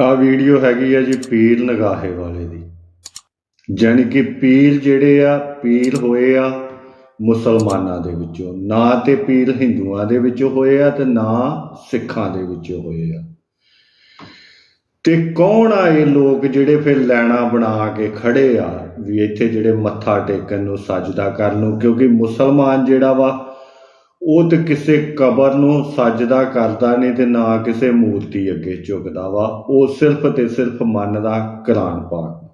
ਆ ਵੀਡੀਓ ਹੈਗੀ ਆ ਜੀ ਪੀਰ ਨਗਾਹੇ ਵਾਲੇ ਦੀ। ਜਾਣੀ ਕਿ ਪੀਰ ਜਿਹੜੇ ਆ, ਪੀਰ ਹੋਏ ਆ ਮੁਸਲਮਾਨਾਂ ਦੇ ਵਿੱਚੋਂ। ਨਾ ਤੇ ਪੀਰ ਹਿੰਦੂਆਂ ਦੇ ਵਿੱਚੋਂ ਹੋਏ ਆ ਤੇ ਨਾ ਸਿੱਖਾਂ ਦੇ ਵਿੱਚੋਂ ਹੋਏ ਆ। ਤੇ ਕੌਣ ਆ ਇਹ ਲੋਕ ਜਿਹੜੇ ਫਿਰ ਲੈਣਾ ਬਣਾ ਕੇ ਖੜੇ ਆ? ਵੀ ਇੱਥੇ ਜਿਹੜੇ ਮੱਥਾ ਟੇਕਣ ਨੂੰ, ਸਜਦਾ ਕਰਨ ਨੂੰ, ਕਿਉਂਕਿ ਮੁਸਲਮਾਨ ਜਿਹੜਾ ਵਾ ਉਹ ਤੇ ਕਿਸੇ ਕਬਰ ਨੂੰ ਸਜਦਾ ਕਰਦਾ ਨਹੀਂ ਤੇ ਨਾ ਕਿਸੇ ਮੂਰਤੀ ਅੱਗੇ ਝੁਕਦਾ ਵਾ। ਉਹ ਸਿਰਫ ਤੇ ਸਿਰਫ ਮੰਨਦਾ ਕੁਰਾਨ ਪਾਕ।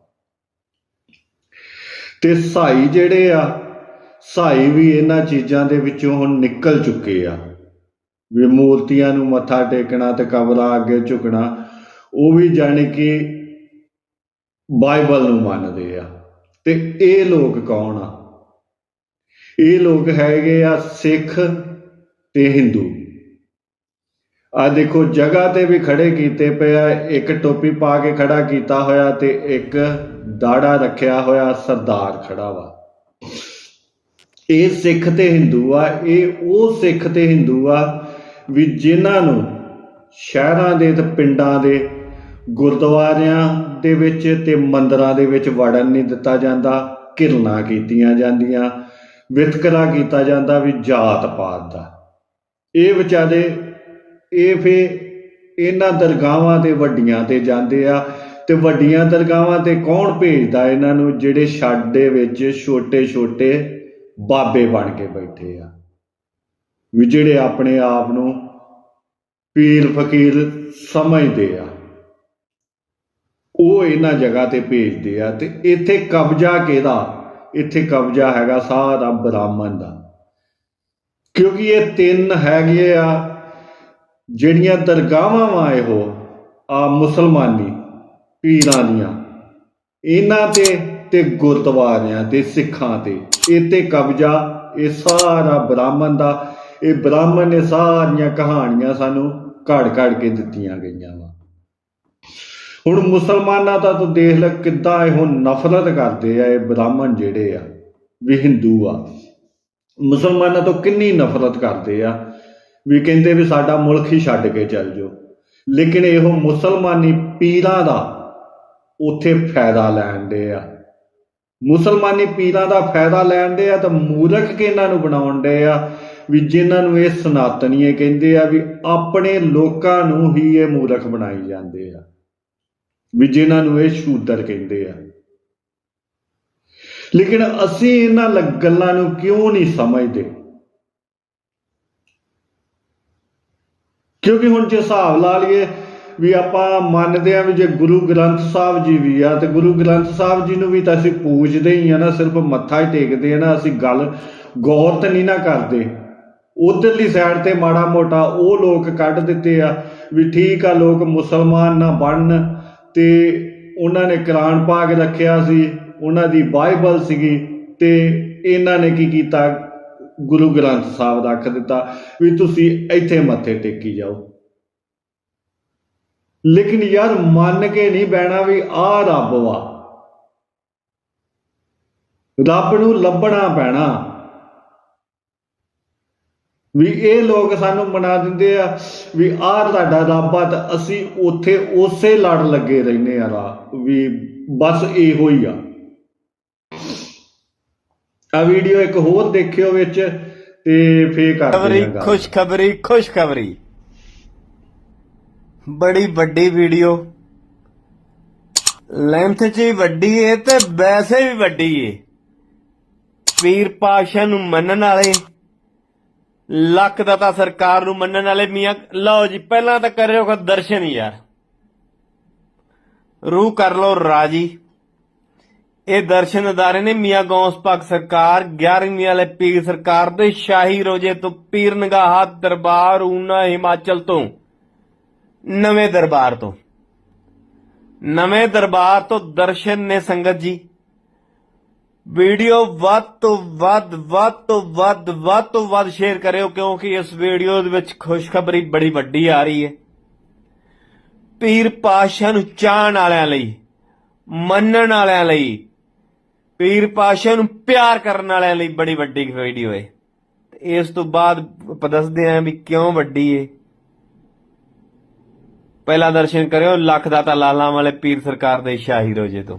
ਤੇ ਸਾਈ ਜਿਹੜੇ ਆ, ਸਾਈ ਵੀ ਇਹਨਾਂ ਚੀਜ਼ਾਂ ਦੇ ਵਿੱਚੋਂ ਹੁਣ ਨਿਕਲ ਚੁੱਕੇ ਆ। ਵੀ ਮੂਰਤੀਆਂ ਨੂੰ ਮੱਥਾ ਟੇਕਣਾ ਤੇ ਕਬਰਾਂ ਅੱਗੇ ਝੁਕਣਾ, ਉਹ ਵੀ ਜਾਣੀ ਕਿ ਬਾਈਬਲ ਨੂੰ ਮੰਨਦੇ ਆ। ਤੇ ਇਹ ਲੋਕ ਕੌਣ ਆ? ਇਹ ਲੋਕ ਹੈਗੇ ਆ ਸਿੱਖ ਤੇ ਹਿੰਦੂ। ਆ ਦੇਖੋ, ਜਗ੍ਹਾ ਤੇ ਵੀ ਖੜੇ ਕੀਤੇ ਪਏ ਆ, ਇੱਕ ਟੋਪੀ ਪਾ ਕੇ ਖੜਾ ਕੀਤਾ ਹੋਇਆ ਤੇ ਇੱਕ ਦਾੜਾ ਰੱਖਿਆ ਹੋਇਆ ਸਰਦਾਰ ਖੜਾ ਵਾ। ਇਹ ਸਿੱਖ ਤੇ ਹਿੰਦੂ ਆ, ਇਹ ਉਹ ਸਿੱਖ ਤੇ ਹਿੰਦੂ ਆ ਵੀ ਜਿਨ੍ਹਾਂ ਨੂੰ ਸ਼ਹਿਰਾਂ ਦੇ ਤੇ ਪਿੰਡਾਂ ਦੇ, ਗੁਰਦੁਆਰਿਆਂ ਦੇ ਵਿੱਚ ਤੇ ਮੰਦਰਾਂ ਦੇ ਵਿੱਚ ਵੜਨ ਨਹੀਂ ਦਿੱਤਾ ਜਾਂਦਾ, ਘਿਰਨਾ ਕੀਤੀਆਂ ਜਾਂਦੀਆਂ। ਵਿਤਕਰਾ ਕੀਤਾ ਜਾਂਦਾ ਵੀ ਜਾਤ ਪਾਤ ਦਾ। ਇਹ ਵਿਚਾਰੇ, ਇਹ ਫੇ ਇਹਨਾਂ ਦਰਗਾਹਾਂ ਤੇ ਵੱਡੀਆਂ ਤੇ ਜਾਂਦੇ ਆ ਤੇ ਵੱਡੀਆਂ ਦਰਗਾਹਾਂ ਤੇ ਕੌਣ ਭੇਜਦਾ ਇਹਨਾਂ ਨੂੰ ਜਿਹੜੇ ਛੱਡ ਦੇ ਵਿੱਚ ਛੋਟੇ ਛੋਟੇ ਬਾਬੇ ਬਣ ਕੇ ਬੈਠੇ ਆ? ਵੀ ਜਿਹੜੇ ਆਪਣੇ ਆਪ ਨੂੰ ਪੀਰ ਫਕੀਰ ਸਮਝਦੇ ਆ। ਉਹ ਇਹਨਾਂ ਜਗ੍ਹਾ ਤੇ ਭੇਜਦੇ ਆ ਤੇ ਇੱਥੇ ਕਬਜ਼ਾ ਕਿਹਦਾ? ਇੱਥੇ ਕਬਜ਼ਾ ਹੈਗਾ ਸਾਰਾ ਬ੍ਰਾਹਮਣ ਦਾ। ਕਿਉਂਕਿ ਇਹ ਤਿੰਨ ਹੈਗੇ ਆ, ਜਿਹੜੀਆਂ ਦਰਗਾਹਾਂ ਵਾ ਇਹੋ, ਆ ਮੁਸਲਮਾਨੀ ਪੀਰਾਂ ਦੀਆਂ। ਇਹਨਾਂ ਤੇ ਤੇ ਗੁਰਦੁਆਰਿਆਂ ਤੇ, ਸਿੱਖਾਂ ਤੇ। ਇਹ ਤੇ ਕਬਜ਼ਾ, ਇਹ ਸਾਰਾ ਬ੍ਰਾਹਮਣ ਦਾ, ਇਹ ਬ੍ਰਾਹਮਣ ਨੇ ਸਾਰੀਆਂ ਕਹਾਣੀਆਂ ਸਾਨੂੰ ਘੜ ਘੜ ਕੇ ਦਿੱਤੀਆਂ ਗਈਆਂ ਵਾ। ਹੁਣ ਮੁਸਲਮਾਨਾਂ ਦਾ ਤੂੰ ਦੇਖ ਲੈ ਕਿੱਦਾਂ ਇਹੋ ਨਫ਼ਰਤ ਕਰਦੇ ਆ, ਇਹ ਬ੍ਰਾਹਮਣ ਜਿਹੜੇ ਆ, ਵੀ ਹਿੰਦੂ ਆ। ਮੁਸਲਮਾਨਾਂ ਤੋਂ ਕਿੰਨੀ ਨਫ਼ਰਤ ਕਰਦੇ ਆ, ਵੀ ਕਹਿੰਦੇ ਵੀ ਸਾਡਾ ਮੁਲਕ ਹੀ ਛੱਡ ਕੇ ਚੱਲ ਜਾਓ। ਲੇਕਿਨ ਇਹੋ ਮੁਸਲਮਾਨੀ ਪੀਰਾਂ ਦਾ ਉੱਥੇ ਫਾਇਦਾ ਲੈਣ ਦੇ ਆ। ਮੁਸਲਮਾਨੀ ਪੀਰਾਂ ਦਾ ਫਾਇਦਾ ਲੈਣ ਦੇ ਆ ਤਾਂ ਮੂਰਖ ਕੇ ਇਹਨਾਂ ਨੂੰ ਬਣਾਉਣ ਦੇ ਆ? ਵੀ ਜਿਨ੍ਹਾਂ ਨੂੰ ਇਹ ਸਨਾਤਨੀਏ ਕਹਿੰਦੇ ਆ ਵੀ ਆਪਣੇ ਲੋਕਾਂ ਨੂੰ ਹੀ ਇਹ ਮੂਰਖ ਬਣਾਈ ਜਾਂਦੇ ਆ। ਵੀ ਜਿਨ੍ਹਾਂ ਨੂੰ ਇਹ ਸ਼ੂਦਰ ਕਹਿੰਦੇ ਆ। ਲੇਕਿਨ ਅਸੀਂ ਇਹਨਾਂ ਗੱਲਾਂ ਨੂੰ ਕਿਉਂ ਨਹੀਂ ਸਮਝਦੇ? ਕਿਉਂਕਿ ਹੁਣ ਜੇ ਹਿਸਾਬ ਲਾ ਲਈਏ ਵੀ ਆਪਾਂ ਮੰਨਦੇ ਆ ਵੀ ਜੇ ਗੁਰੂ ਗ੍ਰੰਥ ਸਾਹਿਬ ਜੀ ਵੀ ਆ, ਤੇ ਗੁਰੂ ਗ੍ਰੰਥ ਸਾਹਿਬ ਜੀ ਨੂੰ ਵੀ ਤਾਂ ਅਸੀਂ ਪੂਜਦੇ ਹੀ ਆ ਨਾ, ਸਿਰਫ ਮੱਥਾ ਹੀ ਟੇਕਦੇ ਆ ਨਾ, ਅਸੀਂ ਗੱਲ ਗੌਰ ਤੇ ਨਹੀਂ ਨਾ ਕਰਦੇ। ਉਧਰਲੀ ਸਾਈਡ ਤੇ ਮਾੜਾ ਮੋਟਾ ਉਹ ਲੋਕ ਕੱਢ ਦਿੱਤੇ ਆ ਵੀ ਠੀਕ ਆ, ਲੋਕ ਮੁਸਲਮਾਨ ਨਾ ਬਣਨ। ਤੇ ਉਹਨਾਂ ਨੇ ਕੁਰਾਨ ਪਾ ਕੇ ਰੱਖਿਆ ਸੀ, ਉਹਨਾਂ ਦੀ ਬਾਈਬਲ ਸੀਗੀ ਤੇ ਇਹਨਾਂ ਨੇ ਕੀ ਕੀਤਾ? ਗੁਰੂ ਗ੍ਰੰਥ ਸਾਹਿਬ ਰੱਖ ਦਿੱਤਾ ਵੀ ਤੁਸੀਂ ਇੱਥੇ ਮੱਥੇ ਟੇਕੀ ਜਾਓ। ਲੇਕਿਨ ਯਾਰ ਮੰਨ ਕੇ ਨਹੀਂ ਬਹਿਣਾ ਵੀ ਆ ਰੱਬ ਵਾ। ਰੱਬ ਨੂੰ ਲੱਭਣਾ ਪੈਣਾ। ਵੀ ਇਹ ਲੋਕ ਸਾਨੂੰ ਮਨਾ ਦਿੰਦੇ ਆ ਵੀ ਆਹ ਤੁਹਾਡਾ ਰੱਬ ਆ ਤਾਂ ਅਸੀਂ ਉੱਥੇ ਉਸੇ ਲੜ ਲੱਗੇ ਰਹਿੰਦੇ ਆ ਰਾ ਵੀ ਬਸ ਇਹੋ ਹੀ ਆ। ਆ ਵੀਡੀਓ ਇੱਕ ਹੋਰ ਦੇਖਿਓ ਵਿੱਚ ਤੇ ਫੇਰ ਕਰਦੇ ਖਬਰੀ ਖੁਸ਼ਖਬਰੀ ਖੁਸ਼ਖਬਰੀ ਬੜੀ ਵੱਡੀ ਵੀਡੀਓ। ਲੈਂਥ 'ਚ ਵੀ ਵੱਡੀ ਏ ਤੇ ਵੈਸੇ ਵੀ ਵੱਡੀ ਏ। ਪੀਰ ਪਾਸ਼ਾ ਨੂੰ ਮੰਨਣ ਵਾਲੇ ਲੱਖ ਦਾਤਾ ਸਰਕਾਰ ਨੂੰ ਮੰਨਣ ਵਾਲੇ ਮੀਆਂ, ਲਓ ਜੀ, ਪਹਿਲਾਂ ਤਾਂ ਕਰਿਓ ਕੋ ਦਰਸ਼ਨ ਯਾਰ। ਰੂਹ ਕਰ ਲਓ ਰਾਜੀ। ਇਹ ਦਰਸ਼ਨ ਅਦਾਰੇ ਨੇ ਮੀਆਂ ਗੌਸ ਪਾਕ ਸਰਕਾਰ 11ਵੀਂ ਵਾਲੇ ਪੀਰ ਸਰਕਾਰ ਦੇ ਸ਼ਾਹੀ ਰੋਜੇ ਤੋਂ, ਪੀਰ ਨਗਾਹਾ ਦਰਬਾਰ, ਊਨਾ ਹਿਮਾਚਲ ਤੋਂ, ਨਵੇਂ ਦਰਬਾਰ ਤੋਂ। ਨਵੇਂ ਦਰਬਾਰ ਤੋਂ ਦਰਸ਼ਨ ਨੇ ਸੰਗਤ ਜੀ। ਵੀਡੀਓ ਵੱਧ ਤੋਂ ਵੱਧ ਵੱਧ ਤੋਂ ਵੱਧ ਵੱਧ ਤੋਂ ਵੱਧ ਸ਼ੇਅਰ ਕਰਿਓ, ਕਿਉਂਕਿ ਇਸ ਵੀਡੀਓ ਦੇ ਵਿੱਚ ਖੁਸ਼ਖਬਰੀ ਬੜੀ ਵੱਡੀ ਆ ਰਹੀ ਹੈ। ਪੀਰ ਪਾਸ਼ਾ ਨੂੰ ਚਾਹਣ ਵਾਲਿਆਂ ਲਈ, ਮੰਨਣ ਵਾਲਿਆਂ ਲਈ, ਪੀਰ ਪਾਸ਼ਾ ਨੂੰ ਪਿਆਰ ਕਰਨ ਵਾਲਿਆਂ ਲਈ ਬੜੀ ਵੱਡੀ ਵੀਡੀਓ ਹੈ। ਤੇ ਇਸ ਤੋਂ ਬਾਅਦ ਆਪਾਂ ਦੱਸਦੇ ਆਂ ਵੀ ਕਿਉਂ ਵੱਡੀ ਏ ਪਹਿਲਾ ਦਰਸ਼ਨ ਕਰਿਓ, ਲੱਖ ਦਾਤਾ ਲਾਲਾਂ ਵਾਲੇ ਪੀਰ ਸਰਕਾਰ ਦੇ ਸ਼ਾਹੀ ਰੋਜੇ ਤੋਂ।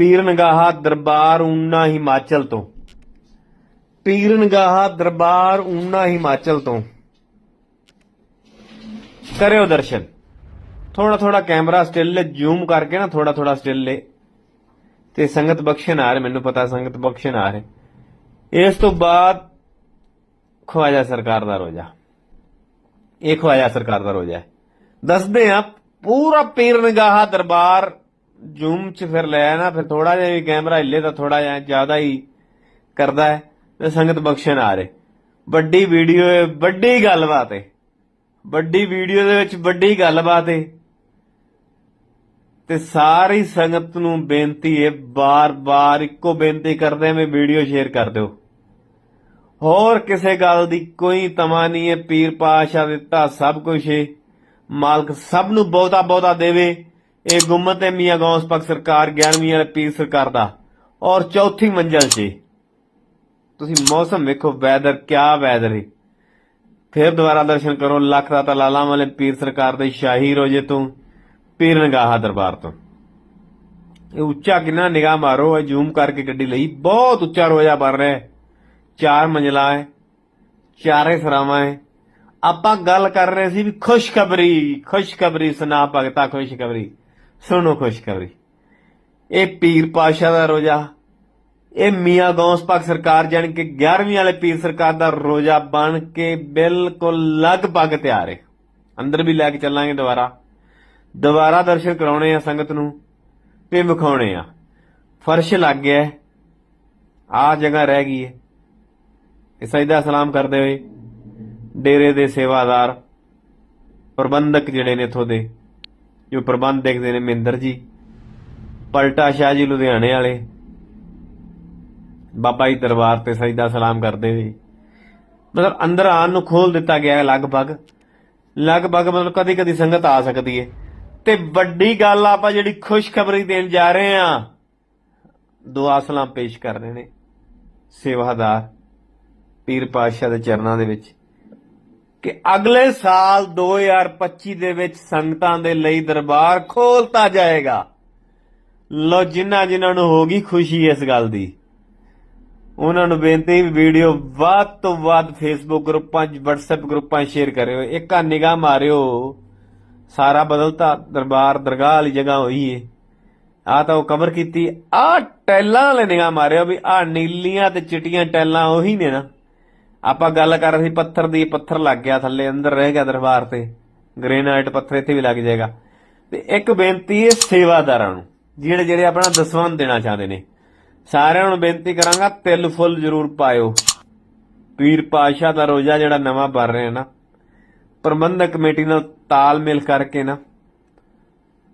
ਪੀਰ ਨਗਾਹਾ ਦਰਬਾਰ ਊਨਾ ਹਿਮਾਚਲ ਤੋਂ। ਪੀਰ ਨਗਾਹਾ ਦਰਬਾਰ ਊਨਾ ਹਿਮਾਚਲ ਤੋਂ। ਕਰਿਓ ਦਰਸ਼ਨ। ਥੋੜਾ ਥੋੜਾ ਕੈਮਰਾ ਸਟਿਲ ਜ਼ੂਮ ਕਰਕੇ ਨਾ ਥੋੜਾ ਥੋੜਾ ਸਟਿਲ ਲੈ ਤੇ ਸੰਗਤ ਬਖਸ਼ਣ ਆ ਰਹੇ, ਮੈਨੂੰ ਪਤਾ ਸੰਗਤ ਬਖਸ਼ਣ ਆ ਰਹੇ। ਇਸ ਤੋਂ ਬਾਅਦ ਖਵਾਜਾ ਸਰਕਾਰ ਦਾ ਰੋਜਾ। ਇਹ ਖਵਾਜਾ ਸਰਕਾਰ ਦਾ ਰੋਜਾ ਦੱਸਦੇ ਆ ਪੂਰਾ ਪੀਰ ਨਿਗਾਹਾ ਦਰਬਾਰ ਜ਼ੂਮ ਚ ਫਿਰ ਲੈ ਨਾ ਫਿਰ ਥੋੜਾ ਜਿਹਾ ਵੀ ਕੈਮਰਾ ਹਿੱਲੇ ਤਾਂ ਥੋੜਾ ਜਿਹਾ ਜ਼ਿਆਦਾ ਹੀ ਕਰਦਾ ਹੈ, ਤੇ ਸੰਗਤ ਬਖਸ਼ਣ ਆ ਰਹੇ। ਵੱਡੀ ਵੀਡੀਓ ਹੈ ਵੱਡੀ ਗੱਲਬਾਤ ਹੈ। ਵੱਡੀ ਵੀਡੀਓ ਦੇ ਵਿੱਚ ਵੱਡੀ ਗੱਲਬਾਤ ਹੈ। ਤੇ ਸਾਰੀ ਸੰਗਤ ਨੂੰ ਬੇਨਤੀ ਹੈ, ਬਾਰ-ਬਾਰ ਇੱਕੋ ਬੇਨਤੀ ਕਰਦੇ ਹਾਂ ਵੀਡੀਓ ਸ਼ੇਅਰ ਕਰ ਦਿਓ। ਹੋਰ ਕਿਸੇ ਗੱਲ ਦੀ ਕੋਈ ਤਮਾ ਨਹੀਂ ਹੈ, ਪੀਰ ਪਾਸ਼ਾ ਦਿੱਤਾ ਸਭ ਕੁਝ ਹੈ। ਮਾਲਕ ਸਭ ਨੂੰ ਬਹੁਤਾ ਬਹੁਤਾ ਦੇਵੇ। ਇਹ ਗੁੰਮਤ ਹੈ ਮੀਆਂ ਗੌਸ ਪਕ ਸਰਕਾਰ 11ਵੀਂ ਵਾਲੇ ਪੀਰ ਸਰਕਾਰ ਦਾ। ਔਰ ਚੌਥੀ ਮੰਜ਼ਲ 'ਚ, ਤੁਸੀਂ ਮੌਸਮ ਵੇਖੋ ਵੈਦਰ ਕਿਆ ਵੈਦਰ ਹੈ। ਫਿਰ ਦੁਬਾਰਾ ਦਰਸ਼ਨ ਕਰੋ, ਲੱਖ ਦਾ ਲਾਲਾ ਵਾਲੇ ਪੀਰ ਸਰਕਾਰ ਦੇ ਸ਼ਾਹੀ ਰੋਜੇ ਤੋਂ, ਪੀਰ ਨਗਾਹਾ ਦਰਬਾਰ ਤੋਂ। ਇਹ ਉੱਚਾ ਕਿੰਨਾ ਨਿਗਾਹ ਮਾਰੋ, ਇਹ ਜ਼ੂਮ ਕਰਕੇ ਗੱਡੀ ਲਈ। ਬਹੁਤ ਉੱਚਾ ਰੋਜਾ ਬਣ ਰਿਹਾ ਹੈ। ਚਾਰ ਮੰਜ਼ਲਾ ਹੈ, ਚਾਰੇ ਸਰਾਵਾਂ ਹੈ। ਆਪਾਂ ਗੱਲ ਕਰ ਰਹੇ ਸੀ ਵੀ ਖੁਸ਼ਖਬਰੀ ਖੁਸ਼ਖਬਰੀ ਸੁਣਾ ਭਗਤਾ, ਖੁਸ਼ਖਬਰੀ। ਸੁਣੋ ਖੁਸ਼ਖਬਰੀ। ਇਹ ਪੀਰ ਪਾਸ਼ਾ ਦਾ ਰੋਜਾ, ਇਹ ਮੀਆਂ ਗੌਸ ਪਾਕ ਸਰਕਾਰ ਜਾਣ ਕੇ 11ਵੀਂ ਵਾਲੇ ਪੀਰ ਸਰਕਾਰ ਦਾ ਰੋਜਾ ਬਣ ਕੇ ਬਿਲਕੁਲ ਲਗਭਗ ਤਿਆਰ ਹੈ। ਅੰਦਰ ਵੀ ਲੈ ਕੇ ਚੱਲਾਂਗੇ ਦੁਬਾਰਾ। ਦੁਬਾਰਾ ਦਰਸ਼ਨ ਕਰਾਉਣੇ ਆ ਸੰਗਤ ਨੂੰ ਤੇ ਵਿਖਾਉਣੇ ਆ। ਫਰਸ਼ ਲੱਗ ਗਿਆ ਹੈ, ਆ ਜਗ੍ਹਾ ਰਹਿ ਗਈ ਹੈ। ਇਹ ਸਜਦਾ ਸਲਾਮ ਕਰਦੇ ਹੋਏ ਡੇਰੇ ਦੇ ਸੇਵਾਦਾਰ, ਪ੍ਰਬੰਧਕ ਜਿਹੜੇ ਨੇ ਇਥੋਂ ਦੇ ਜੋ ਪ੍ਰਬੰਧ ਦੇਖਦੇ ਨੇ ਮਹਿੰਦਰ ਜੀ, ਪਲਟਾ ਸ਼ਾਹ ਜੀ ਲੁਧਿਆਣੇ ਵਾਲੇ, ਬਾਬਾ ਜੀ ਦਰਬਾਰ ਤੇ ਸਜਦਾ ਸਲਾਮ ਕਰਦੇ ਹੋਏ ਮਤਲਬ ਅੰਦਰ ਆਉਣ ਨੂੰ ਖੋਲ ਦਿੱਤਾ ਗਿਆ ਹੈ ਲਗਭਗ। ਲਗਭਗ ਮਤਲਬ ਕਦੀ ਕਦੀ ਸੰਗਤ ਆ ਸਕਦੀ ਹੈ। ਤੇ ਵੱਡੀ ਗੱਲ ਆਪਾਂ ਜਿਹੜੀ ਖੁਸ਼ਖਬਰੀ ਦੇਣ ਜਾ ਰਹੇ ਆ ਦੁਆ ਸਲਾਮ ਪੇਸ਼ ਕਰ ਰਹੇ ਨੇ। ਸੇਵਾਦਾਰ, ਪੀਰ ਪਾਤਸ਼ਾਹ ਦੇ ਚਰਨਾਂ ਦੇ ਵਿੱਚ। ਕਿ ਅਗਲੇ ਸਾਲ 2025 ਦੇ ਵਿੱਚ ਸੰਗਤਾਂ ਦੇ ਲਈ ਦਰਬਾਰ ਖੋਲਤਾ ਜਾਏਗਾ। ਲੋ ਜਿਨ੍ਹਾਂ ਜਿਨ੍ਹਾਂ ਨੂੰ ਹੋ ਗਈ ਖੁਸ਼ੀ ਇਸ ਗੱਲ ਦੀ। ਉਹਨਾਂ ਨੂੰ ਬੇਨਤੀ ਵੀ ਵੀਡੀਓ ਵੱਧ ਤੋਂ ਵੱਧ ਫੇਸਬੁੱਕ ਗਰੁੱਪਾਂ 'ਚ, WhatsApp ਗਰੁੱਪਾਂ 'ਚ ਸ਼ੇਅਰ ਕਰਿਓ। ਇੱਕ ਆ ਨਿਗਾਹ ਮਾਰਿਓ। ਸਾਰਾ ਬਦਲਤਾ, ਦਰਬਾਰ ਦਰਗਾਹ ਵਾਲੀ ਜਗ੍ਹਾ ਹੋਈ ਏ। ਆ ਤਾਂ ਉਹ ਕਵਰ ਕੀਤੀ। ਆ ਟੈਲਾਂ ਵਾਲੇ ਨਿਗਾਹ ਮਾਰਿਓ ਵੀ ਆ ਨੀਲੀਆਂ ਤੇ ਚਿੱਟੀਆਂ ਟੈਲਾਂ ਉਹੀ ਨੇ ਨਾ। ਆਪਾਂ ਗੱਲ ਕਰ ਰਹੀ ਪੱਥਰ ਦੀ, ਪੱਥਰ ਲੱਗ ਗਿਆ ਥੱਲੇ, ਅੰਦਰ ਰਹਿ ਗਿਆ ਦਰਬਾਰ ਤੇ। ਗ੍ਰੇਨਾਈਟ ਪੱਥਰ ਇੱਥੇ ਵੀ ਲੱਗ ਜਾਏਗਾ। ਤੇ ਇੱਕ ਬੇਨਤੀ ਹੈ ਸੇਵਾਦਾਰਾਂ ਨੂੰ, ਜਿਹੜੇ ਜਿਹੜੇ ਆਪਣਾ ਦਸਵੰਦ ਦੇਣਾ ਚਾਹੁੰਦੇ ਨੇ। ਸਾਰਿਆਂ ਨੂੰ ਬੇਨਤੀ ਕਰਾਂਗਾ, ਤਿਲ ਫੁੱਲ ਜ਼ਰੂਰ ਪਾਇਓ। ਪੀਰ ਪਾਸ਼ਾ ਦਾ ਰੋਜ਼ਾ ਜਿਹੜਾ ਨਵਾਂ ਬਣ ਰਿਹਾ ਨਾ, ਪ੍ਰਬੰਧਕ ਕਮੇਟੀ ਨਾਲ ਤਾਲਮੇਲ ਕਰਕੇ ਨਾ,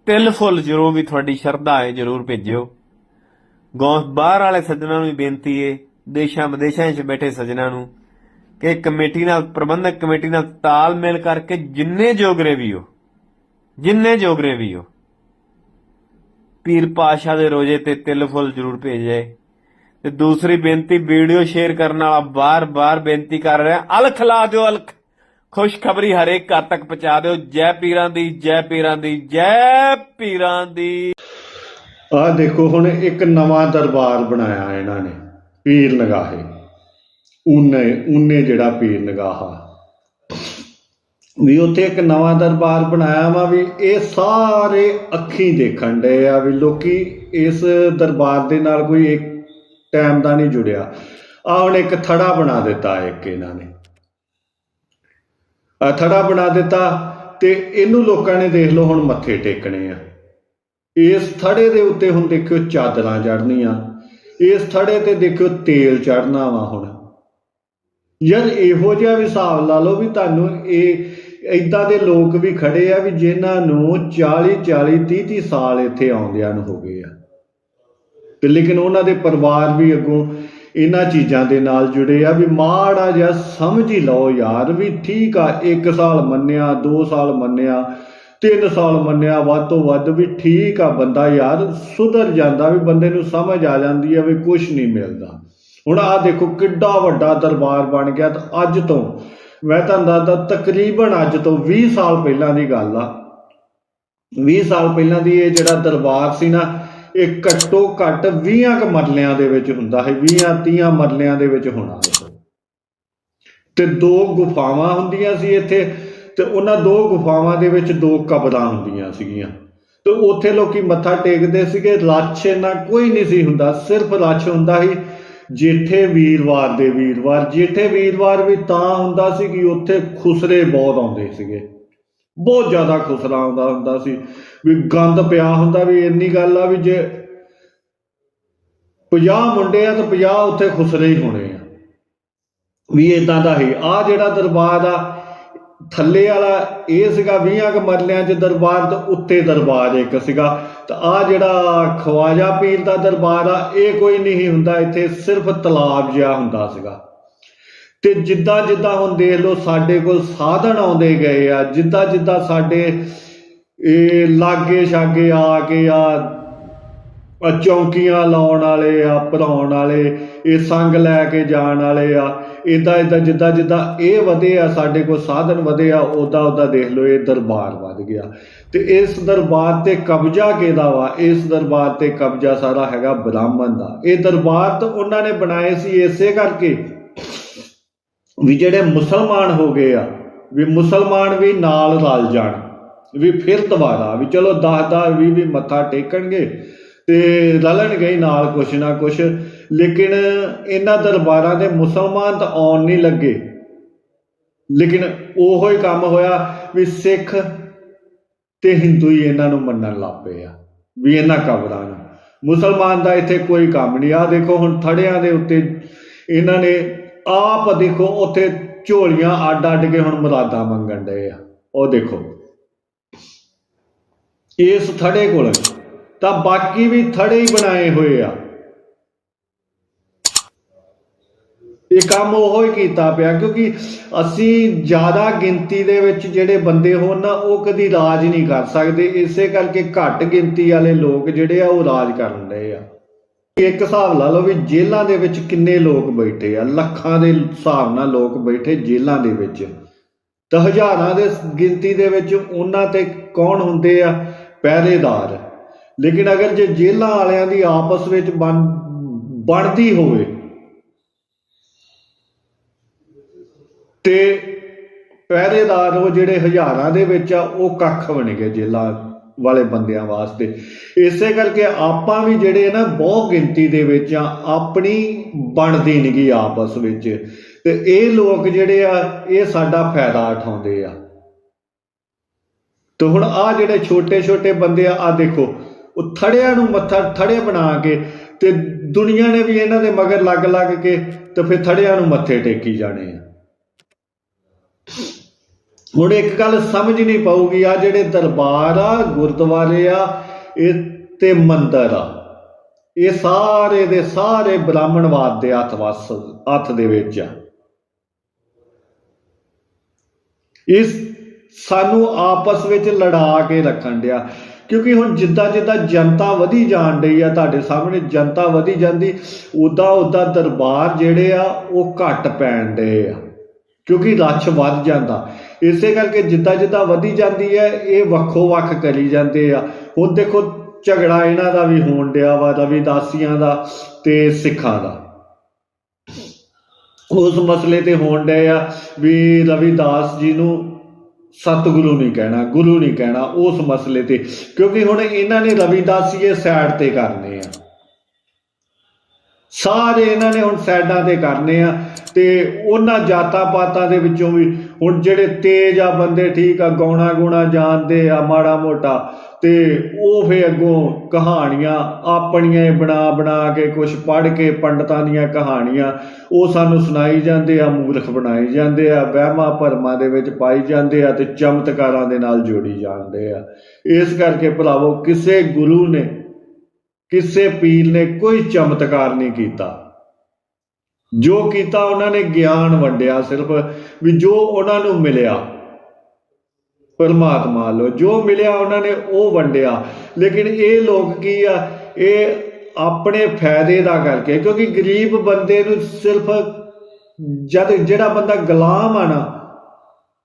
ਤਿਲ ਫੁੱਲ ਜ਼ਰੂਰ ਵੀ ਤੁਹਾਡੀ ਸ਼ਰਧਾ ਹੈ ਜ਼ਰੂਰ ਭੇਜਿਓ। ਗੌਸ ਬਾਹਰ ਵਾਲੇ ਸੱਜਣਾਂ ਨੂੰ ਵੀ ਬੇਨਤੀ ਏ ਦੇਸ਼ਾਂ ਵਿਦੇਸ਼ਾਂ 'ਚ ਬੈਠੇ ਸੱਜਣਾਂ ਨੂੰ ਕਿ ਕਮੇਟੀ ਨਾਲ, ਪ੍ਰਬੰਧਕ ਕਮੇਟੀ ਨਾਲ ਤਾਲਮੇਲ ਕਰਕੇ ਜਿੰਨੇ ਜੋਗਰੇ ਵੀ ਹੋ, ਜਿੰਨੇ ਜੋਗਰੇ ਵੀ ਹੋ, ਪੀਰ ਪਾਸ਼ਾ ਦੇ ਰੋਜੇ ਤੇ ਤਿਲ ਫੁੱਲ ਜ਼ਰੂਰ ਭੇਜੇ ਤੇ ਦੂਸਰੀ ਬੇਨਤੀ, ਵੀਡੀਓ ਸ਼ੇਅਰ ਕਰਨ ਵਾਲਾ ਬਾਰ-ਬਾਰ ਬੇਨਤੀ ਕਰ ਰਿਹਾ, ਅਲਖ ਲਾ ਦਿਓ ਅਲਖ। ਖੁਸ਼ਖਬਰੀ ਹਰੇਕ ਘਰ ਤੱਕ ਪਹੁੰਚਾ ਦਿਓ। ਜੈ ਪੀਰਾਂ ਦੀ, ਜੈ ਪੀਰਾਂ ਦੀ, ਜੈ ਪੀਰਾਂ ਦੀ। ਆਹ ਦੇਖੋ, ਹੁਣ ਇੱਕ ਨਵਾਂ ਦਰਬਾਰ ਬਣਾਇਆ ਇਹਨਾਂ ਨੇ, ਪੀਰ ਨਗਾਹੇ। ਊਨੇ ਊਨੇ ਜਿਹੜਾ ਪੀਰ ਨਗਾਹਾ ਵੀ ਉੱਥੇ ਇੱਕ ਨਵਾਂ ਦਰਬਾਰ ਬਣਾਇਆ ਵਾ ਵੀ ਇਹ ਸਾਰੇ ਅੱਖੀਂ ਦੇਖਣ ਡਏ ਆ ਵੀ ਲੋਕੀ ਇਸ ਦਰਬਾਰ ਦੇ ਨਾਲ ਕੋਈ ਇੱਕ ਟਾਈਮ ਦਾ ਨਹੀਂ ਜੁੜਿਆ। ਆ ਹੁਣ ਇੱਕ ਥੜਾ ਬਣਾ ਦਿੱਤਾ ਇੱਕ ਇਹਨਾਂ ਨੇ। ਆ ਥੜਾ ਬਣਾ ਦਿੱਤਾ ਤੇ ਇਹਨੂੰ ਲੋਕਾਂ ਨੇ ਦੇਖ ਲਓ ਹੁਣ ਮੱਥੇ ਟੇਕਣੇ ਆ। ਇਸ ਥੜੇ ਦੇ ਉੱਤੇ ਹੁਣ ਦੇਖਿਓ ਚਾਦਰਾਂ ਚੜ੍ਹਨੀਆਂ। ਇਸ ਥੜੇ ਤੇ ਦੇਖਿਓ ਤੇਲ ਚੜ੍ਹਨਾ ਵਾ ਹੁਣ। ਯਾਰ ਇਹੋ ਜਿਹਾ ਵੀ ਹਿਸਾਬ ਲਾ ਲਓ ਵੀ ਤੁਹਾਨੂੰ ਇਹ ਇਦਾਂ ਦੇ ਲੋਕ ਵੀ ਖੜੇ ਆ ਵੀ ਜਿਨ੍ਹਾਂ ਨੂੰ 40 40 30 30 ਸਾਲ ਇੱਥੇ ਆਉਂਦਿਆਂ ਨੂੰ ਹੋ ਗਏ ਆ। ਤੇ ਲੇਕਿਨ ਉਹਨਾਂ ਦੇ ਪਰਿਵਾਰ ਵੀ ਅੱਗੋਂ ਇਹਨਾਂ ਚੀਜ਼ਾਂ ਦੇ ਨਾਲ ਜੁੜੇ ਆ ਵੀ ਮਾੜਾ ਜਿਹਾ ਸਮਝ ਹੀ ਲਓ ਯਾਰ ਵੀ ਠੀਕ ਆ 1 ਸਾਲ ਮੰਨਿਆ 2 ਸਾਲ ਮੰਨਿਆ 3 ਸਾਲ ਮੰਨਿਆ, ਵੱਧ ਤੋਂ ਵੱਧ ਵੀ ਠੀਕ ਆ ਬੰਦਾ ਯਾਰ, ਸੁਧਰ ਜਾਂਦਾ ਵੀ ਬੰਦੇ ਨੂੰ ਸਮਝ ਆ ਜਾਂਦੀ ਆ ਵੀ ਕੁਝ ਨਹੀਂ ਮਿਲਦਾ। ਹੁਣ ਆ ਦੇਖੋ ਕਿੱਡਾ ਵੱਡਾ ਦਰਬਾਰ ਬਣ ਗਿਆ ਤਾਂ ਅੱਜ ਤੋਂ, ਮੈਂ ਤੁਹਾਨੂੰ ਦੱਸਦਾ ਤਕਰੀਬਨ ਅੱਜ ਤੋਂ 20 ਸਾਲ ਪਹਿਲਾਂ ਦੀ ਗੱਲ ਆ। 20 ਸਾਲ ਪਹਿਲਾਂ ਦੀ ਇਹ ਜਿਹੜਾ ਦਰਬਾਰ ਸੀ ਨਾ, ਇਹ ਘੱਟੋ ਘੱਟ 20 ਕ ਮਰਲਿਆਂ ਦੇ ਵਿੱਚ ਹੁੰਦਾ ਹੈ 20 30 ਮਰਲਿਆਂ ਦੇ ਵਿੱਚ ਹੋਣਾ ਤੇ ਦੋ ਗੁਫਾਵਾਂ ਹੁੰਦੀਆਂ ਸੀ ਇੱਥੇ ਤੇ ਉਹਨਾਂ ਦੋ ਗੁਫਾਵਾਂ ਦੇ ਵਿੱਚ ਦੋ ਕਬਰਾਂ ਹੁੰਦੀਆਂ ਸੀਗੀਆਂ। ਤੇ ਉੱਥੇ ਲੋਕੀ ਮੱਥਾ ਟੇਕਦੇ ਸੀਗੇ, ਲੱਛ ਇੰਨਾ ਕੋਈ ਨਹੀਂ ਸੀ ਹੁੰਦਾ, ਸਿਰਫ ਲੱਛ ਹੁੰਦਾ ਸੀ ਜੇਠੇ ਵੀਰਵਾਰ ਦੇ ਵੀਰਵਾਰ ਜੇਠੇ ਵੀਰਵਾਰ ਵੀ ਤਾਂ ਹੁੰਦਾ ਸੀ ਕਿ ਉੱਥੇ ਖੁਸਰੇ ਬਹੁਤ ਆਉਂਦੇ ਸੀਗੇ। ਬਹੁਤ ਜ਼ਿਆਦਾ ਖੁਸਰਾ ਆਉਂਦਾ ਹੁੰਦਾ ਸੀ। ਵੀ ਗੰਦ ਪਿਆ ਹੁੰਦਾ ਵੀ ਇੰਨੀ ਗੱਲ ਆ ਵੀ ਜੇ 50 ਮੁੰਡੇ ਆ ਤਾਂ 50 ਉੱਥੇ ਖੁਸਰੇ ਹੀ ਹੋਣੇ ਆ। ਵੀ ਇਦਾਂ ਦਾ ਹੀ। ਆ ਜਿਹੜਾ ਦਰਬਾਰ ਆ ਥੱਲੇ ਵਾਲਾ ਇਹ ਸੀਗਾ 20 ਕ ਮਰਲਿਆਂ 'ਚ ਦਰਬਾਰ ਤੇ ਉੱਤੇ ਦਰਬਾਰ ਇੱਕ ਸੀਗਾ। ਤਾਂ ਆ ਜਿਹੜਾ ਖਵਾਜਾ ਪੀਰ ਦਾ ਦਰਬਾਰ ਆ, ਇਹ ਕੋਈ ਨਹੀਂ ਹੁੰਦਾ, ਇੱਥੇ ਸਿਰਫ ਤਲਾਬ ਜਿਹਾ ਹੁੰਦਾ ਸੀਗਾ। ਤੇ ਜਿੱਦਾਂ ਜਿੱਦਾਂ ਹੁਣ ਦੇਖ ਲਓ, ਸਾਡੇ ਕੋਲ ਸਾਧਨ ਆਉਂਦੇ ਗਏ ਆ, ਜਿੱਦਾਂ ਜਿੱਦਾਂ ਸਾਡੇ ਇਹ ਲਾਗੇ ਛਾਗੇ ਆ ਕੇ ਆ ਚੌਂਕੀਆਂ ਲਾਉਣ ਵਾਲੇ, ਆ ਭਰਾਉਣ ਵਾਲੇ, ਇਹ ਸੰਗ ਲੈ ਕੇ ਜਾਣ ਵਾਲੇ ਆ। ਇਦਾਂ ਇਦਾਂ ਜਿੱਦਾਂ ਜਿੱਦਾਂ ਇਹ ਵਧੇ ਆ, ਸਾਡੇ ਕੋਲ ਸਾਧਨ ਵਧੇ ਆ ਉਦਾਂ ਉਦਾਂ ਦੇਖ ਲਓ, ਇਹ ਦਰਬਾਰ ਵੱਧ ਗਿਆ। ਤੇ ਇਸ ਦਰਬਾਰ ਤੇ ਕਬਜ਼ਾ ਕਿਹਦਾ ਵਾ? ਇਸ ਦਰਬਾਰ ਤੇ ਕਬਜ਼ਾ ਸਾਰਾ ਹੈਗਾ ਬ੍ਰਾਹਮਣ ਦਾ। ਇਹ ਦਰਬਾਰ ਤਾਂ ਉਹਨਾਂ ਨੇ ਬਣਾਏ ਸੀ ਇਸੇ ਕਰਕੇ ਵੀ ਜਿਹੜੇ ਮੁਸਲਮਾਨ ਹੋ ਗਏ ਆ, ਵੀ ਮੁਸਲਮਾਨ ਵੀ ਨਾਲ ਰਲ ਜਾਣ, ਵੀ ਫਿਰ ਦੁਬਾਰਾ ਵੀ ਚਲੋ 10 10 20 ਵੀ ਮੱਥਾ ਟੇਕਣਗੇ। ਤੇ ਰਲਣਗੇ ਹੀ ਨਾਲ ਕੁਛ ਨਾ ਕੁਛ, ਲੇਕਿਨ ਇਹਨਾਂ ਦਰਬਾਰਾਂ ਦੇ ਮੁਸਲਮਾਨ ਤਾਂ ਆਉਣ ਨਹੀਂ ਲੱਗੇ। ਲੇਕਿਨ ਉਹੋ ਹੀ ਕੰਮ ਹੋਇਆ ਵੀ ਸਿੱਖ ਤੇ ਹਿੰਦੂ ਹੀ ਇਹਨਾਂ ਨੂੰ ਮੰਨਣ ਲੱਗ ਪਏ ਆ, ਵੀ ਇਹਨਾਂ ਕਬਰਾਂ ਨੂੰ। ਮੁਸਲਮਾਨ ਦਾ ਇੱਥੇ ਕੋਈ ਕੰਮ ਨਹੀਂ। ਆ ਦੇਖੋ ਹੁਣ ਥੜਿਆਂ ਦੇ ਉੱਤੇ ਇਹਨਾਂ ਨੇ ਆਪ ਦੇਖੋ ਉੱਥੇ ਝੋਲੀਆਂ ਅੱਡ ਅੱਡ ਕੇ ਹੁਣ ਮੁਰਾਦਾਂ ਮੰਗਣ ਡਏ ਆ। ਉਹ ਦੇਖੋ, ਇਸ ਥੜੇ ਕੋਲ ਤਾਂ ਬਾਕੀ ਵੀ ਥੜੇ ਹੀ ਬਣਾਏ ਹੋਏ ਆ। ਇਹ ਕੰਮ ਉਹ ਹੀ ਕੀਤਾ ਪਿਆ, ਕਿਉਂਕਿ ਅਸੀਂ ਜ਼ਿਆਦਾ ਗਿਣਤੀ ਦੇ ਵਿੱਚ ਜਿਹੜੇ ਬੰਦੇ ਹੋਣ ਨਾ, ਉਹ ਕਦੀ ਰਾਜ ਨਹੀਂ ਕਰ ਸਕਦੇ। ਇਸੇ ਕਰਕੇ ਘੱਟ ਗਿਣਤੀ ਵਾਲੇ ਲੋਕ ਜਿਹੜੇ ਆ, ਉਹ ਰਾਜ ਕਰਨ ਰਹੇ ਆ। ਇੱਕ ਹਿਸਾਬ ਲਾ ਲਓ ਵੀ ਜੇਲ੍ਹਾਂ ਦੇ ਵਿੱਚ ਕਿੰਨੇ ਲੋਕ ਬੈਠੇ ਆ। ਲੱਖਾਂ ਦੇ ਹਿਸਾਬ ਨਾਲ ਲੋਕ ਬੈਠੇ ਜੇਲ੍ਹਾਂ ਦੇ ਵਿੱਚ। ਤਾਂ ਹਜ਼ਾਰਾਂ ਦੇ ਗਿਣਤੀ ਦੇ ਵਿੱਚ ਉਹਨਾਂ ਤੇ ਕੌਣ ਹੁੰਦੇ ਆ? ਪਹਿਰੇਦਾਰ। ਲੇਕਿਨ ਅਗਰ ਜੇ ਜੇਲ੍ਹਾਂ ਵਾਲਿਆਂ ਦੀ ਆਪਸ ਵਿੱਚ ਬਣ, ਬਣਦੀ ਹੋਵੇ, ਤੇ ਪਹਿਰੇਦਾਰ ਉਹ ਜਿਹੜੇ ਹਜ਼ਾਰਾਂ ਦੇ ਵਿੱਚ ਆ, ਉਹ ਕੱਖ ਬਣ ਗਏ ਜੇਲ੍ਹਾਂ ਵਾਲੇ ਬੰਦਿਆਂ ਵਾਸਤੇ। ਇਸੇ ਕਰਕੇ ਆਪਾਂ ਵੀ ਜਿਹੜੇ ਨਾ ਬਹੁਤ ਗਿਣਤੀ ਦੇ ਵਿੱਚ ਆ, ਆਪਣੀ ਬਣਦੀ ਨਹੀਂਗੀ ਆਪਸ ਵਿੱਚ। ਤੇ ਇਹ ਲੋਕ ਜਿਹੜੇ ਆ, ਇਹ ਸਾਡਾ ਫਾਇਦਾ ਉਠਾਉਂਦੇ ਆ। ਤੇ ਹੁਣ ਆ ਜਿਹੜੇ ਛੋਟੇ ਛੋਟੇ ਬੰਦੇ ਆ ਆ ਦੇਖੋ ਉਹ ਥੜਿਆਂ ਨੂੰ ਮੱਥਾ ਥੜੇ ਬਣਾ ਕੇ ਤੇ ਦੁਨੀਆ ਨੇ ਵੀ ਇਹਨਾਂ ਦੇ ਮਗਰ ਲੱਗ ਲੱਗ ਕੇ ਤੇ ਫਿਰ ਥੜਿਆਂ ਨੂੰ ਮੱਥੇ ਟੇਕੀ ਜਾਣੇ ਆ। ਹੁਣ ਇੱਕ ਗੱਲ ਸਮਝ ਨਹੀਂ ਪਾਊਗੀ ਆ ਜਿਹੜੇ ਦਰਬਾਰ ਆ, ਗੁਰਦੁਆਰੇ ਆ, ਇਹ ਤੇ ਮੰਦਰ ਆ। ਇਹ ਸਾਰੇ ਦੇ ਸਾਰੇ ਬ੍ਰਾਹਮਣਵਾਦ ਦੇ ਹੱਥ ਵਸ, ਹੱਥ ਦੇ ਵਿੱਚ ਆ। ਇਸ ਸਾਨੂੰ ਆਪਸ ਵਿੱਚ ਲੜਾ ਕੇ ਰੱਖਣ ਡਿਆ। ਕਿਉਂਕਿ ਹੁਣ ਜਿੱਦਾਂ ਜਿੱਦਾਂ ਜਨਤਾ ਵਧੀ ਜਾਣ ਡਈ ਆ ਤੁਹਾਡੇ ਸਾਹਮਣੇ, ਜਨਤਾ ਵਧੀ ਜਾਂਦੀ ਉਦਾਂ ਉਦਾਂ ਦਰਬਾਰ ਜਿਹੜੇ ਆ ਉਹ ਘਟ ਪੈਣ ਡਏ ਆ, ਕਿਉਂਕਿ ਰੱਛ ਵੱਧ ਜਾਂਦਾ। ਇਸੇ ਕਰਕੇ ਜਿੱਦਾਂ ਜਿੱਦਾਂ ਵਧੀ ਜਾਂਦੀ ਹੈ, ਇਹ ਵੱਖੋ ਵੱਖ ਕਰੀ ਜਾਂਦੇ ਆ। ਹੁਣ ਦੇਖੋ, ਝਗੜਾ ਇਹਨਾਂ ਦਾ ਵੀ ਹੋਣ ਡਿਆ ਵਾ, ਰਵਿਦਾਸੀਆਂ ਦਾ ਤੇ ਸਿੱਖਾਂ ਦਾ। ਉਸ ਮਸਲੇ ਤੇ ਹੋਣ ਡਿਆ ਆ ਵੀ ਰਵਿਦਾਸ ਜੀ ਨੂੰ ਸਤਿਗੁਰੂ ਨਹੀਂ ਕਹਿਣਾ, ਗੁਰੂ ਨਹੀਂ ਕਹਿਣਾ ਉਸ ਮਸਲੇ ਤੇ, ਕਿਉਂਕਿ ਹੁਣ ਇਹਨਾਂ ਨੇ ਰਵਿਦਾਸੀਏ ਸਾਈਡ ਤੇ ਕਰਨੇ ਆ। ਸਾਰੇ ਇਹਨਾਂ ਨੇ ਹੁਣ ਸਾਈਡਾਂ ਤੇ ਕਰਨੇ ਆ ਤੇ ਉਹਨਾਂ ਜਾਤਾਂ ਪਾਤਾਂ ਦੇ ਵਿੱਚੋਂ ਵੀ ਹੁਣ ਜਿਹੜੇ ਤੇਜ ਆ ਬੰਦੇ ਠੀਕ ਆ ਗਾਉਣਾ ਗੁਣਾ ਜਾਣਦੇ ਆ ਮਾੜਾ ਮੋਟਾ ਤੇ ਉਹ ਫੇ ਅੱਗੋਂ ਕਹਾਣੀਆਂ ਆਪਣੀਆਂ ਬਣਾ ਬਣਾ ਕੇ ਕੁਝ ਪੜ੍ਹ ਕੇ ਪੰਡਤਾਂ ਦੀਆਂ ਕਹਾਣੀਆਂ, ਉਹ ਸਾਨੂੰ ਸੁਣਾਈ ਜਾਂਦੇ ਆ, ਮੂਰਖ ਬਣਾਈ ਜਾਂਦੇ ਆ, ਵਹਿਮਾਂ ਭਰਮਾਂ ਦੇ ਵਿੱਚ ਪਾਈ ਜਾਂਦੇ ਆ ਤੇ ਚਮਤਕਾਰਾਂ ਦੇ ਨਾਲ ਜੋੜੀ ਜਾਂਦੇ ਆ। ਇਸ ਕਰਕੇ ਭਰਾਵੋ, ਕਿਸੇ ਗੁਰੂ ਨੇ, ਕਿਸੇ ਪੀਰ ਨੇ ਕੋਈ ਚਮਤਕਾਰ ਨਹੀਂ ਕੀਤਾ। ਜੋ ਕੀਤਾ ਉਹਨਾਂ ਨੇ, ਗਿਆਨ ਵੰਡਿਆ ਸਿਰਫ, ਵੀ ਜੋ ਉਹਨਾਂ ਨੂੰ ਮਿਲਿਆ ਪਰਮਾਤਮਾ ਲੋ ਜੋ ਮਿਲਿਆ ਉਹਨਾਂ ਨੇ ਉਹ ਵੰਡਿਆ। ਲੇਕਿਨ ਇਹ ਲੋਕ ਕੀ ਆ? ਇਹ ਆਪਣੇ ਫਾਇਦੇ ਦਾ ਕਰਕੇ, ਕਿਉਂਕਿ ਗਰੀਬ ਬੰਦੇ ਨੂੰ ਸਿਰਫ ਜਦ ਜਿਹੜਾ ਬੰਦਾ ਗੁਲਾਮ ਆ ਨਾ,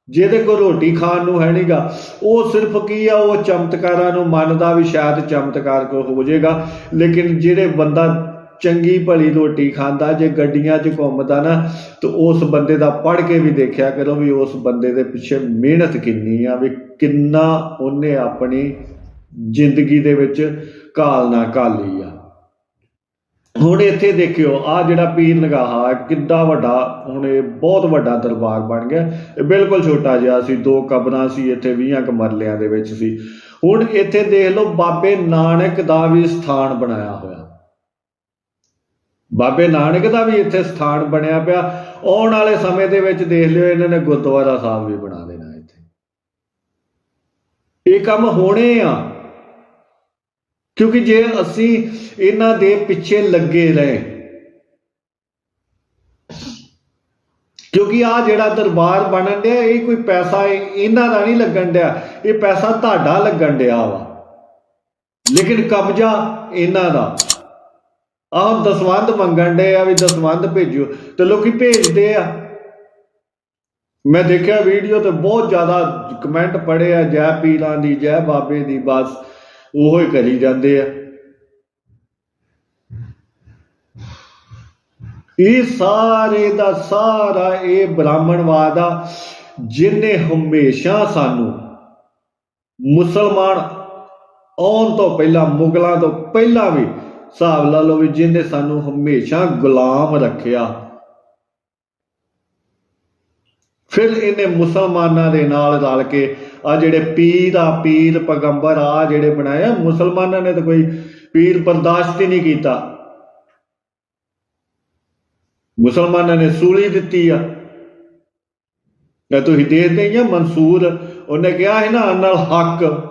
ਜਿਹਦੇ ਕੋਲ ਰੋਟੀ ਖਾਣ ਨੂੰ ਹੈ ਨਹੀਂਗਾ ਉਹ ਸਿਰਫ ਕੀ ਆ? ਉਹ ਚਮਤਕਾਰਾਂ ਨੂੰ ਮੰਨਦਾ ਵੀ ਸ਼ਾਇਦ ਚਮਤਕਾਰ ਕੋ ਹੋ ਜਾਏਗਾ। ਲੇਕਿਨ ਜਿਹੜੇ ਬੰਦਾ ਚੰਗੀ ਭਲੀ ਰੋਟੀ ਖਾਂਦਾ ਜੇ ਗੱਡੀਆਂ 'ਚ ਘੁੰਮਦਾ ਨਾ ਤੇ ਉਸ ਬੰਦੇ ਦਾ ਪੜ੍ਹ ਕੇ ਵੀ ਦੇਖਿਆ ਕਰੋ ਵੀ ਉਸ ਬੰਦੇ ਦੇ ਪਿੱਛੇ ਮਿਹਨਤ ਕਿੰਨੀ ਆ ਵੀ ਕਿੰਨਾ ਉਹਨੇ ਆਪਣੀ ਜ਼ਿੰਦਗੀ ਦੇ ਵਿੱਚ ਕਾਲਨਾ ਕਾਲੀ ਆ। ਹੁਣ ਇੱਥੇ ਦੇਖਿਓ ਆ ਜਿਹੜਾ ਪੀਰ ਨਗਾਹਾ ਹੈ, ਕਿੱਡਾ ਵੱਡਾ ਹੁਣ ਇਹ ਬਹੁਤ ਵੱਡਾ ਦਰਬਾਰ ਬਣ ਗਿਆ। ਇਹ ਬਿਲਕੁਲ ਛੋਟਾ ਜਿਹਾ ਸੀ ਦੋ ਕਬਰਾਂ ਸੀ ਇੱਥੇ 20 ਕਮਰਲਿਆਂ ਦੇ ਵਿੱਚ ਸੀ। ਹੁਣ ਇੱਥੇ ਦੇਖ ਲਓ ਬਾਬੇ ਨਾਨਕ ਦਾ ਵੀ ਸਥਾਨ ਬਣਾਇਆ ਹੋਇਆ। ਬਾਬੇ ਨਾਨਕ ਦਾ ਵੀ ਇੱਥੇ ਸਥਾਨ ਬਣਿਆ ਪਿਆ। ਆਉਣ ਵਾਲੇ ਸਮੇਂ ਦੇ ਵਿੱਚ ਦੇਖ ਲਿਓ, ਇਹਨਾਂ ਨੇ ਗੁਰਦੁਆਰਾ ਸਾਹਿਬ ਵੀ ਬਣਾ ਦੇਣਾ ਇੱਥੇ। ਇਹ ਕੰਮ ਹੋਣੇ ਆ। ਕਿਉਂਕਿ ਜੇ ਅਸੀਂ ਇਹਨਾਂ ਦੇ ਪਿੱਛੇ ਲੱਗੇ ਰਹੇ, ਕਿਉਂਕਿ ਆ ਜਿਹੜਾ ਦਰਬਾਰ ਬਣਨ ਡਿਆ, ਇਹ ਕੋਈ ਪੈਸਾ ਇਹਨਾਂ ਦਾ ਨਹੀਂ ਲੱਗਣ ਡਿਆ, ਇਹ ਪੈਸਾ ਤੁਹਾਡਾ ਲੱਗਣ ਡਿਆ ਵਾ। ਲੇਕਿਨ ਕਬਜ਼ਾ ਇਹਨਾਂ ਦਾ। ਆਹ ਦਸਵੰਧ ਮੰਗਣ ਡੇ ਆ ਵੀ ਦਸਵੰਧ ਭੇਜਿਓ ਤੇ ਲੋਕੀ ਭੇਜਦੇ ਆ। ਮੈਂ ਦੇਖਿਆ ਵੀਡੀਓ ਤੇ ਬਹੁਤ ਜ਼ਿਆਦਾ ਕਮੈਂਟ ਪੜੇ ਆ, ਜੈ ਪੀਰਾਂ ਦੀ, ਜੈ ਬਾਬੇ ਦੀ, ਬਸ ਉਹੋ ਹੀ ਕਰੀ ਜਾਂਦੇ ਆ। ਇਹ ਸਾਰੇ ਦਾ ਸਾਰਾ ਇਹ ਬ੍ਰਾਹਮਣਵਾਦ ਆ ਜਿਹਨੇ ਹਮੇਸ਼ਾ ਸਾਨੂੰ ਮੁਸਲਮਾਨ ਆਉਣ ਤੋਂ ਪਹਿਲਾਂ, ਮੁਗਲਾਂ ਤੋਂ ਪਹਿਲਾਂ ਵੀ ਹਿਸਾਬ ਲਾ ਲਓ ਵੀ ਜਿਹਨੇ ਸਾਨੂੰ ਹਮੇਸ਼ਾ ਗੁਲਾਮ ਰੱਖਿਆ। ਫਿਰ ਇਹਨੇ ਮੁਸਲਮਾਨਾਂ ਦੇ ਨਾਲ ਰਲ ਕੇ ਆ ਜਿਹੜੇ ਪੀਰ ਆ, ਪੀਰ ਪੈਗੰਬਰ ਆ ਜਿਹੜੇ ਬਣਾਏ ਮੁਸਲਮਾਨਾਂ ਨੇ ਤਾਂ ਕੋਈ ਪੀਰ ਬਰਦਾਸ਼ਤ ਹੀ ਨਹੀਂ ਕੀਤਾ। ਮੁਸਲਮਾਨਾਂ ਨੇ ਸੂਲੀ ਦਿੱਤੀ ਆ। ਇਹ ਤੁਸੀਂ ਦੇਖਦੇ ਹੀ ਆ ਮਨਸੂਰ, ਉਹਨੇ ਕਿਹਾ ਹੈ ਨਾ ਨਾਲ ਹੱਕ।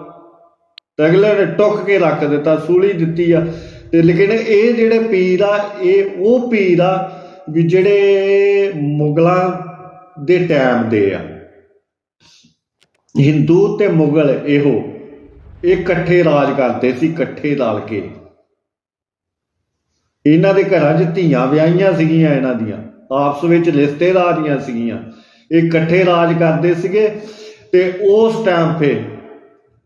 ਤੇ ਅਗਲੇ ਨੇ ਟੁੱਕ ਕੇ ਰੱਖ ਦਿੱਤਾ, ਸੂਲੀ ਦਿੱਤੀ ਆ। ਤੇ ਲੇਕਿਨ ਇਹ ਜਿਹੜੇ ਪੀਰ ਆ ਇਹ ਉਹ ਪੀਰ ਆ ਵੀ ਜਿਹੜੇ ਮੁਗਲਾਂ ਦੇ ਟਾਈਮ ਦੇ ਆ। ਹਿੰਦੂ ਤੇ ਮੁਗਲ ਇਹੋ, ਇਹ ਇਕੱਠੇ ਰਾਜ ਕਰਦੇ ਸੀ, ਇਕੱਠੇ ਰਲ ਕੇ। ਇਹਨਾਂ ਦੇ ਘਰਾਂ 'ਚ ਧੀਆਂ ਵਿਆਹੀਆਂ ਸੀਗੀਆਂ ਇਹਨਾਂ ਦੀਆਂ, ਆਪਸ ਵਿੱਚ ਰਿਸ਼ਤੇਦਾਰੀਆਂ ਸੀਗੀਆਂ। ਇਹ ਇਕੱਠੇ ਰਾਜ ਕਰਦੇ ਸੀਗੇ ਤੇ ਉਸ ਟਾਈਮ 'ਤੇ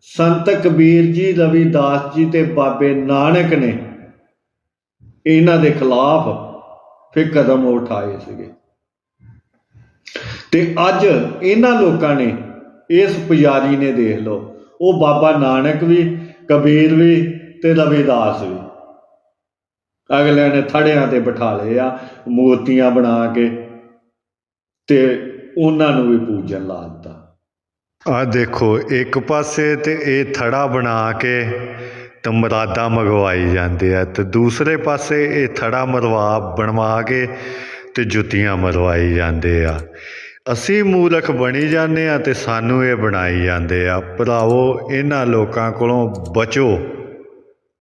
ਸੰਤ ਕਬੀਰ ਜੀ, ਰਵਿਦਾਸ ਜੀ ਤੇ ਬਾਬੇ ਨਾਨਕ ਨੇ ਇਹਨਾਂ ਦੇ ਖਿਲਾਫ ਫਿਰ ਕਦਮ ਉਠਾਏ ਸੀਗੇ। ਤੇ ਅੱਜ ਇਹਨਾਂ ਲੋਕਾਂ ਨੇ ਇਸ ਪੁਜਾਰੀ ਨੇ ਦੇਖ ਲਓ, ਉਹ ਬਾਬਾ ਨਾਨਕ ਵੀ, ਕਬੀਰ ਵੀ ਤੇ ਰਵਿਦਾਸ ਵੀ। ਅਗਲਿਆਂ ਨੇ ਥੜਿਆਂ ਤੇ ਬਿਠਾ ਲਏ ਆ ਮੂਰਤੀਆਂ ਬਣਾ ਕੇ ਤੇ ਉਹਨਾਂ ਨੂੰ ਵੀ ਪੂਜਣ ਲਾ ਦਿੱਤਾ। ਆ ਦੇਖੋ, ਇੱਕ ਪਾਸੇ ਤੇ ਇਹ ਥੜਾ ਬਣਾ ਕੇ ਤੇ ਮੁਰਾਦਾਂ ਮੰਗਵਾਈ ਜਾਂਦੇ ਆ ਤੇ ਦੂਸਰੇ ਪਾਸੇ ਇਹ ਥੜਾ ਮਰਵਾ ਬਣਵਾ ਕੇ ਤੇ ਜੁੱਤੀਆਂ ਮਰਵਾਈ ਜਾਂਦੇ ਆ। ਅਸੀਂ ਮੂਰਖ ਬਣੀ ਜਾਂਦੇ ਆ ਤੇ ਸਾਨੂੰ ਇਹ ਬਣਾਈ ਜਾਂਦੇ ਆ। ਭਰਾਵੋ, ਇਹਨਾਂ ਲੋਕਾਂ ਕੋਲੋਂ ਬਚੋ।